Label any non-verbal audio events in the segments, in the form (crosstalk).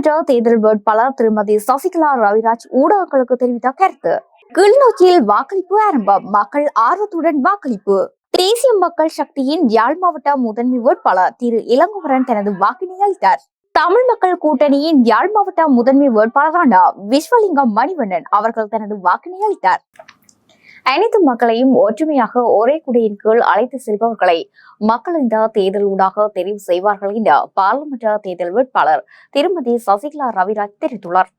பாராளுமன்ற தேர்தல் வேட்பாளர் திருமதி சசிகலா ரவிராஜ் ஊடகங்களுக்கு தெரிவித்த கருத்து. கிளிநொச்சியில் வாக்களிப்பு ஆரம்பம். மக்கள் ஆர்வத்துடன் வாக்களிப்பு. தேசிய மக்கள் சக்தியின் யாழ் மாவட்ட முதன்மை வேட்பாளர் திரு இளங்குமரன் தனது வாக்கினை அளித்தார். தமிழ் மக்கள் கூட்டணியின் யாழ் மாவட்ட முதன்மை வேட்பாளரான விஸ்வலிங்கம் மணிவண்ணன் அவர்கள் தனது வாக்கினை அளித்தார். அனைத்து மக்களையும் ஒற்றுமையாக ஒரே குடையின் கீழ் அழைத்து செல்பவர்களை மக்கள் இந்த தேர்தல் ஊடாக தெரிவு செய்வார்கள் என பாராளுமன்ற தேர்தல் வேட்பாளர் திருமதி சசிகலா ரவிராஜ் தெரிவித்துள்ளார்.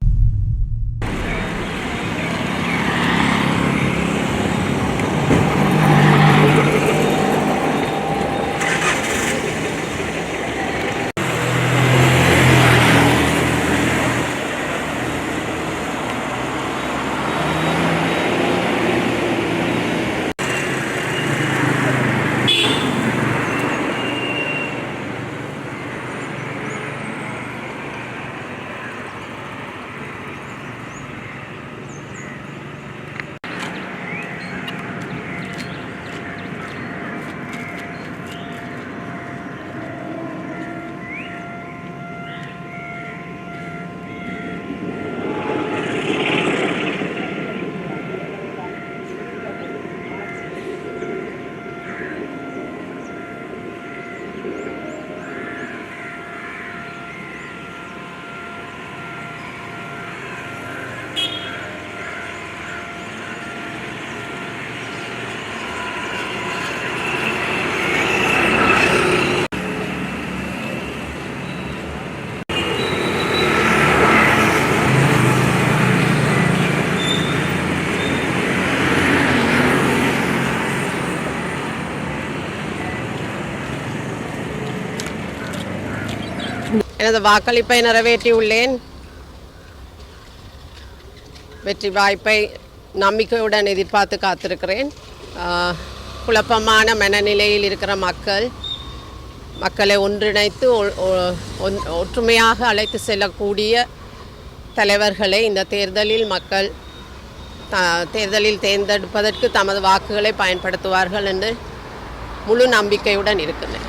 எனது வாக்களிப்பை நிறைவேற்றியுள்ளேன் வெற்றி வாய்ப்பை நம்பிக்கையுடன் எதிர்பார்த்து காத்திருக்கிறேன். குழப்பமான மனநிலையில் இருக்கிற மக்கள் மக்களை ஒன்றிணைத்து ஒ- ஒன்- ஒற்றுமையாக அழைத்து செல்லக்கூடிய தலைவர்களை இந்த தேர்தலில் மக்கள் தேர்தலில் தேர்ந்தெடுப்பதற்கு தமது வாக்குகளை பயன்படுத்துவார்கள் என்று முழு நம்பிக்கையுடன் இருக்கிறேன்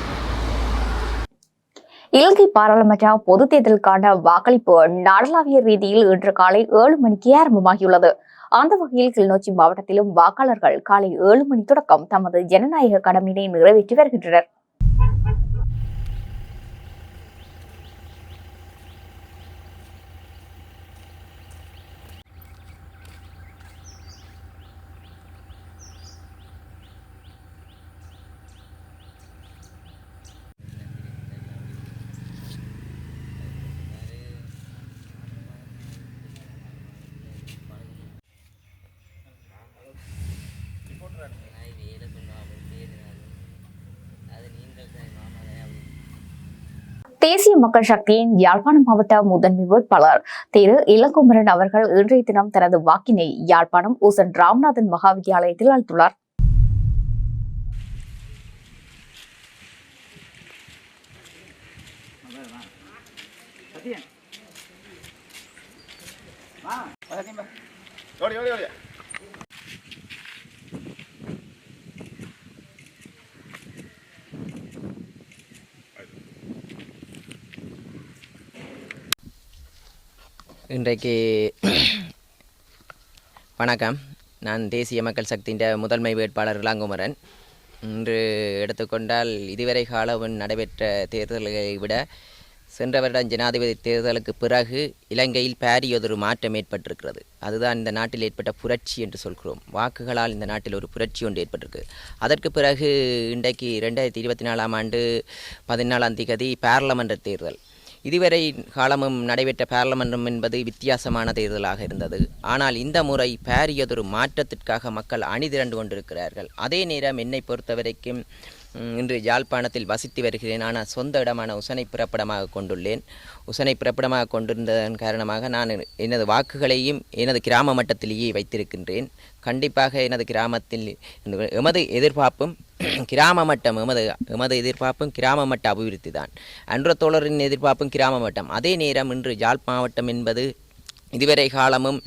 இலங்கை பாராளுமன்ற பொதுத் தேர்தலுக்கான வாக்களிப்பு நாடளாவிய ரீதியில் இன்று காலை ஏழு மணிக்கு ஆரம்பமாகியுள்ளது. அந்த வகையில் கிளிநொச்சி மாவட்டத்திலும் வாக்காளர்கள் காலை ஏழு மணி தொடக்கம் தமது ஜனநாயக கடமையினை நிறைவேற்றி வருகின்றனர். தேசிய மக்கள் சக்தியின் யாழ்ப்பாணம் மாவட்ட முதன்மை வேட்பாளர் திரு இளங்குமரன் அவர்கள் இன்றைய தினம் தனது வாக்கினை யாழ்ப்பாணம் ஊசன் ராமநாதன் மகா வித்தியாலயத்தில் அளித்துள்ளார். ஓடி ஓடி ஓடி. இன்றைக்கு வணக்கம். நான் தேசிய மக்கள் சக்தியின் முதன்மை வேட்பாளர் இளங்குமரன். இன்று எடுத்துக்கொண்டால் இதுவரை காலம் நடைபெற்ற தேர்தல்களை விட சென்ற வருடம் ஜனாதிபதி தேர்தலுக்கு பிறகு இலங்கையில் பாரியதொரு மாற்றம் ஏற்பட்டிருக்கிறது. அதுதான் இந்த நாட்டில் ஏற்பட்ட புரட்சி என்று சொல்கிறோம். வாக்குகளால் இந்த நாட்டில் ஒரு புரட்சி ஒன்று ஏற்பட்டிருக்கு. அதற்கு பிறகு இன்றைக்கு ரெண்டாயிரத்தி இருபத்தி நாலாம் ஆண்டு பதினாலாம் திகதி பாராளுமன்ற தேர்தல். இதுவரை காலமும் நடைபெற்ற பாராளுமன்றம் என்பது வித்தியாசமான தேர்தலாக இருந்தது. ஆனால் இந்த முறை பாரியதொரு மாற்றத்திற்காக மக்கள் அணிதிரண்டு கொண்டிருக்கிறார்கள். அதே நேரம் என்னை பொறுத்தவரைக்கும் இன்று யாழ்ப்பாணத்தில் வசித்து வருகிறேன். ஆனால் சொந்த இடமான உசனை பிறப்பிடமாக கொண்டுள்ளேன். உசனை பிறப்பிடமாக கொண்டிருந்ததன் காரணமாக நான் எனது வாக்குகளையும் எனது கிராம மட்டத்திலேயே வைத்திருக்கின்றேன். கண்டிப்பாக எனது கிராமத்தில் எமது எதிர்பார்ப்பும் (clears throat) கிராம மட்டம் எமது எமது எதிர்பார்ப்பும் கிராம மட்ட அபிவிருத்தி தான் அன்ற தோழரின் எதிர்பார்ப்பும் கிராம மட்டம். அதே நேரம் இன்று யாழ் மாவட்டம் என்பது இதுவரை காலமும்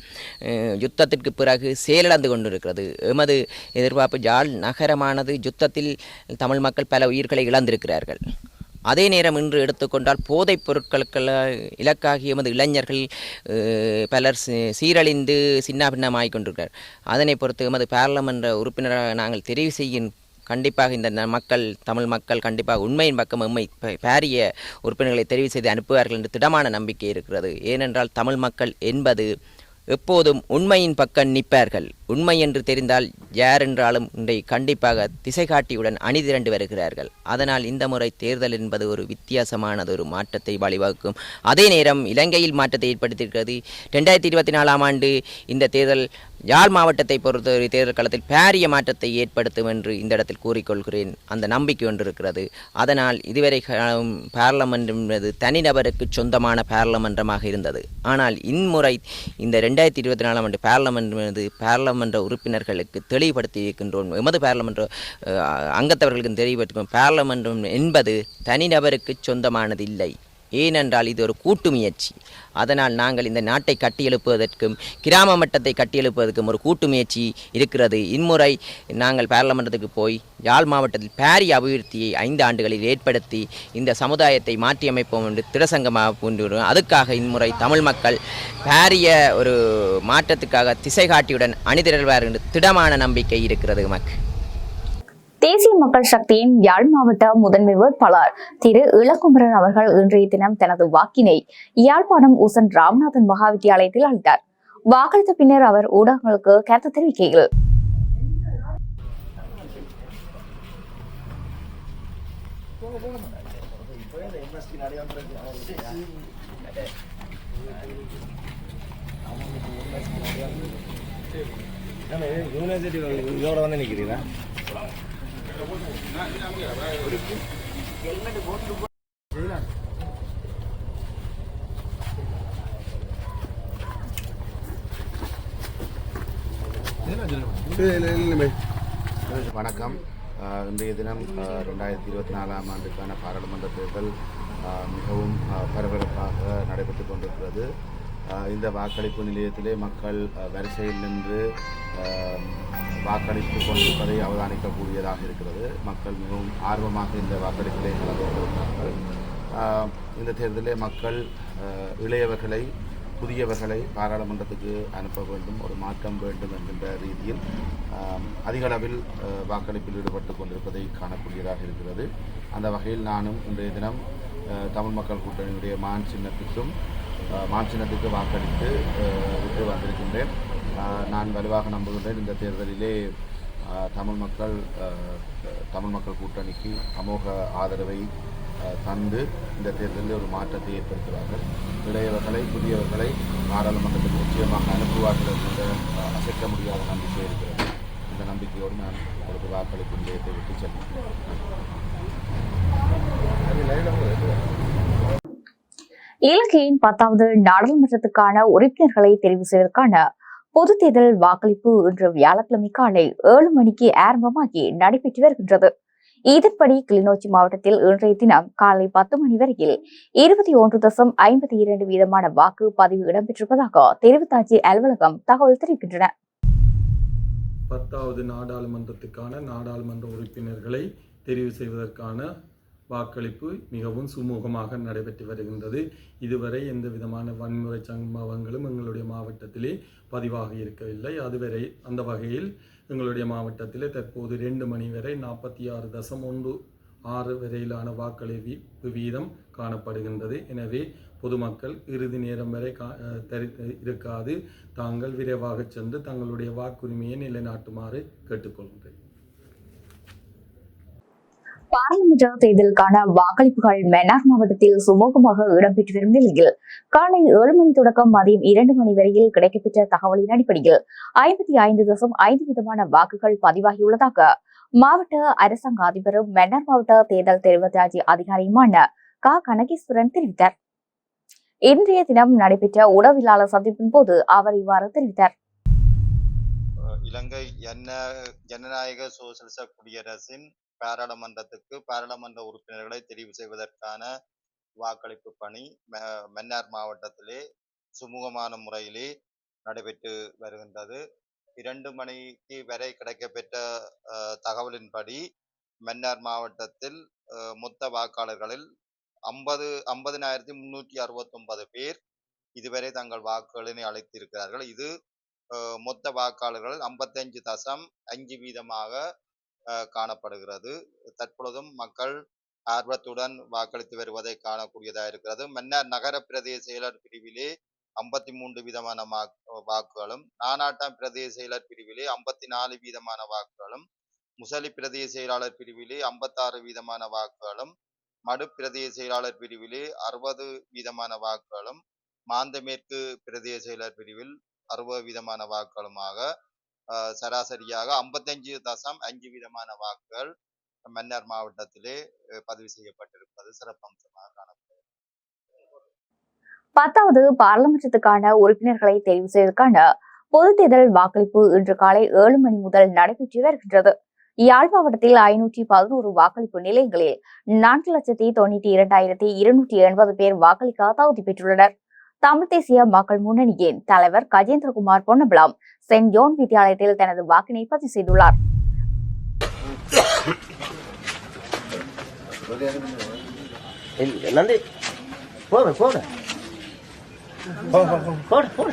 யுத்தத்திற்கு பிறகு செயலிழந்து கொண்டிருக்கிறது. எமது எதிர்பார்ப்பு ஜால் நகரமானது யுத்தத்தில் தமிழ் மக்கள் பல உயிர்களை இழந்திருக்கிறார்கள். அதே நேரம் இன்று எடுத்துக்கொண்டால் போதைப் பொருட்களுக்கு இலக்காகி எமது இளைஞர்கள் பலர் சி- சீரழிந்து சின்னாபின்னமாகிக் கொண்டிருக்கிறார். அதனை பொறுத்து எமது பாராளுமன்ற உறுப்பினராக நாங்கள் தெரிவு செய்யும் கண்டிப்பாக இந்த மக்கள் தமிழ் மக்கள் கண்டிப்பாக உண்மையின் பக்கம் எம்மை பாரிய உறுப்பினர்களை தெரிவு செய்து அனுப்புவார்கள் என்று திடமான நம்பிக்கை இருக்கிறது. ஏனென்றால் தமிழ் மக்கள் என்பது எப்போதும் உண்மையின் பக்கம் நிற்பார்கள். உண்மை என்று தெரிந்தால் யார் என்றாலும் இன்றை கண்டிப்பாக திசை காட்டியுடன் அணிதிரண்டு வருகிறார்கள். அதனால் இந்த முறை தேர்தல் என்பது ஒரு வித்தியாசமானது ஒரு மாற்றத்தை வழிவகுக்கும். அதே நேரம் இலங்கையில் மாற்றத்தை ஏற்படுத்தியிருக்கிறது. ரெண்டாயிரத்தி இருபத்தி நாலாம் ஆண்டு இந்த தேர்தல் யாழ் மாவட்டத்தை பொறுத்தவரை தேர்தல் களத்தில் பாரிய மாற்றத்தை ஏற்படுத்தும் என்று இந்த இடத்தில் கூறிக்கொள்கிறேன். அந்த நம்பிக்கை ஒன்று இருக்கிறது அதனால் இதுவரை காலம் என்பது தனிநபருக்கு சொந்தமான பார்லமன்றமாக இருந்தது. ஆனால் இம்முறை இந்த ரெண்டாயிரத்தி இருபத்தி நாலாம் ஆண்டு பார்லமெண்ட் என்பது பார்லமென்ற உறுப்பினர்களுக்கு தெளிவுபடுத்தி இருக்கின்றோம். எமது பார்லமென்ற அங்கத்தவர்களுக்கு தெளிவுபடுத்தும் பார்லமென்றம் என்பது தனிநபருக்கு சொந்தமானது இல்லை ஏனென்றால் இது ஒரு கூட்டு முயற்சி. அதனால் நாங்கள் இந்த நாட்டை கட்டியெழுப்புவதற்கும் கிராம மட்டத்தை கட்டியெழுப்புவதற்கும் ஒரு கூட்டு முயற்சி இருக்கிறது. இம்முறை நாங்கள் பாராளுமன்றத்துக்கு போய் யாழ் மாவட்டத்தில் பாரிய அபிவிருத்தியை ஐந்து ஆண்டுகளில் ஏற்படுத்தி இந்த சமுதாயத்தை மாற்றியமைப்போம் என்று திடசங்கமாக கொண்டுள்ளோம் அதுக்காக இம்முறை தமிழ் மக்கள் பாரிய ஒரு மாற்றத்துக்காக திசை காட்டியுடன் அணிதிரள்வார் என்று திடமான நம்பிக்கை இருக்கிறது எமக்கு. தேசிய மக்கள் சக்தியின் யாழ் மாவட்ட முதன்மை வேட்பாளர் திரு இளக்குமரன் அவர்கள் இன்றைய தினம் தனது வாக்கினை யாழ்ப்பாணம் உசன் ராமநாதன் மகா வித்தியாலயத்தில் அளித்தார். வாக்களித்த பின்னர் அவர் ஊடகங்களுக்கு கருத்து தெரிவிக்கையில் யூனிவர்சிட்டி இதோட வந்து நிற்கிறீங்களா வணக்கம். இன்றைய தினம் ரெண்டாயிரத்தி இருபத்தி நாலாம் ஆண்டுக்கான பாராளுமன்ற தேர்தல் மிகவும் பரபரப்பாக நடைபெற்றுக் கொண்டிருக்கிறது. இந்த வாக்களிப்பு நிலையத்திலே மக்கள் வரிசையில் நின்று வாக்களித்து கொண்டிருப்பதை அவதானிக்கக்கூடியதாக இருக்கிறது. மக்கள் மிகவும் ஆர்வமாக இந்த வாக்களிப்பிலே கலந்து கொண்டிருக்கிறார்கள் இந்த தேர்தலில் மக்கள் இளையவர்களை புதியவர்களை பாராளுமன்றத்துக்கு அனுப்ப வேண்டும் ஒரு மாற்றம் வேண்டும் என்கின்ற ரீதியில் அதிகளவில் வாக்களிப்பில் ஈடுபட்டு கொண்டிருப்பதை காணக்கூடியதாக இருக்கிறது. அந்த வகையில் நானும் இன்றைய தினம் தமிழ் மக்கள் கூட்டணியுடைய மான் சின்னத்துக்கும் மாற்றினத்துக்கு மான் சின்னத்துக்கு வாக்களித்து விட்டு வந்திருக்கின்றேன். நான் வலுவாக நம்புகின்றேன். இந்த தேர்தலிலே தமிழ் மக்கள் தமிழ் மக்கள் கூட்டணிக்கு அமோக ஆதரவை தந்து இந்த தேர்தலில் ஒரு மாற்றத்தை ஏற்படுத்துவார்கள். இளையவர்களை புதியவர்களை நாடாளுமன்றத்துக்கு நிச்சயமாக அனுப்புவார்கள் என்ற அசைக்க முடியாத நம்பிக்கை இருக்கிறது. இந்த நம்பிக்கையோடு நான் உங்களுக்கு வாக்களிப்பு நிலையத்தை விட்டு செல்கிறேன். இலங்கையின் பத்தாவது நாடாளுமன்றத்துக்கான உறுப்பினர்களை தெரிவு செய்வதற்கான பொது தேர்தல் வாக்களிப்பு இன்று வியாழக்கிழமை காலை ஏழு மணிக்கு ஆரம்பமாகி நடைபெற்று வருகின்றது. இதன்படி கிளிநொச்சி மாவட்டத்தில் இன்றைய தினம் காலை பத்து மணி வரையில் இருபத்தி ஒன்று தசம் ஐம்பத்தி இரண்டு வீதமான வாக்கு பதிவு இடம்பெற்றிருப்பதாக தெரிவித்தாட்சி அலுவலகம் தகவல் தெரிவிக்கின்றன. பத்தாவது நாடாளுமன்றத்துக்கான நாடாளுமன்ற உறுப்பினர்களை தெரிவு செய்வதற்கான வாக்களிப்பு மிகவும் சுமூகமாக நடைபெற்று வருகின்றது. இதுவரை எந்த விதமான வன்முறை சம்பவங்களும் எங்களுடைய மாவட்டத்திலே பதிவாக இருக்கவில்லை. அதுவரை அந்த வகையில் எங்களுடைய மாவட்டத்திலே தற்போது ரெண்டு மணி வரை நாற்பத்தி ஆறு தசம் ஒன்று ஆறு வரையிலான வாக்களிப்பு வீதம் காணப்படுகின்றது. எனவே பொதுமக்கள் இறுதி நேரம் வரை கா தரி இருக்காது. தாங்கள் விரைவாக சென்று தங்களுடைய வாக்குரிமையை நிலைநாட்டுமாறு கேட்டுக்கொள்கிறேன் பாராளுமன்ற தேர்தலுக்கான வாக்களிப்புகள் மன்னார் மாவட்டத்தில் சுமூகமாக இடம்பெற்று வரும் நிலையில் காலை ஏழு மணி தொடக்கம் மதியம் இரண்டு மணி வரையில் கிடைக்கப்பெற்ற தகவலின் அடிப்படையில் ஐம்பத்தி ஐந்து தசம் ஐந்து விதமான வாக்குகள் பதிவாகியுள்ளதாக மாவட்ட அரசாங்க அதிபரும் மன்னார் மாவட்ட தேர்தல் தெரிவத்தாட்சி அதிகாரியுமான க. கனகேஸ்வரன் தெரிவித்தார். இன்றைய தினம் நடைபெற்ற உளவியலாளர் சந்திப்பின் போது அவர் இவ்வாறு தெரிவித்தார். இலங்கை ஜன ஜனநாயக சோசலிச குடியரசின் பாராளுமன்றத்துக்கு பாராளுமன்ற உறுப்பினர்களை தெரிவு செய்வதற்கான வாக்களிப்பு பணி மன்னார் மாவட்டத்திலே சுமூகமான முறையிலே நடைபெற்று வருகின்றது. இரண்டு மணிக்கு வரை கிடைக்கப்பெற்ற தகவலின்படி மன்னார் மாவட்டத்தில் அஹ், மொத்த வாக்காளர்களில் ஐம்பது ஐம்பதினாயிரத்தி முன்னூற்றி அறுபத்தொன்பது பேர் இதுவரை தங்கள் வாக்குகளினை அளித்திருக்கிறார்கள். இது அஹ், மொத்த வாக்காளர்கள் ஐம்பத்தஞ்சு தசம் அஞ்சு வீதமாக காணப்படுகிறது. தற்பொழுதும் மக்கள் ஆர்வத்துடன் வாக்களித்து வருவதை காணக்கூடியதாக இருக்கிறது. மன்னார் நகர பிரதேச செயலர் பிரிவிலே ஐம்பத்தி மூன்று வீதமான வாக்கு- வாக்குகளும் நானாட்டாம் பிரதேச செயலர் பிரிவிலே ஐம்பத்தி நாலு வீதமான வாக்குகளும் முசலி பிரதேச செயலாளர் பிரிவிலே ஐம்பத்தாறு வீதமான வாக்குகளும் மடு பிரதேச செயலாளர் பிரிவிலே அறுபது வீதமான வாக்குகளும் மாந்தமேற்கு பிரதேச செயலர் பிரிவில் அறுபது வீதமான வாக்குகளுமாக சராசரியாக ஐம்பத்தஞ்சு தசம் அஞ்சு வீதமான வாக்குகள் மன்னார் மாவட்டத்திலே பதிவு செய்யப்பட்டிருப்பது சிறப்பம்சமாக காணப்படுகிறது. பத்தாவது பாராளுமன்றத்துக்கான உறுப்பினர்களை தெரிவு செய்வதற்கான பொது தேர்தல் வாக்களிப்பு இன்று காலை ஏழு மணி முதல் நடைபெற்று வருகின்றது. யாழ் மாவட்டத்தில் ஐநூற்றி பதினோரு வாக்களிப்பு நிலையங்களில் நான்கு லட்சத்தி தொண்ணூற்றி இரண்டாயிரத்தி இருநூற்றி எண்பது பேர் வாக்களிக்க தகுதி பெற்றுள்ளனர். தமிழ் தேசிய மக்கள் முன்னணியின் தலைவர் கஜேந்திரகுமார் பொன்னம்பலம் சென்ட் ஜோன் வித்தியாலயத்தில் தனது வாக்கினை பதிவு செய்துள்ளார். நன்றி போடு. போடு போடு.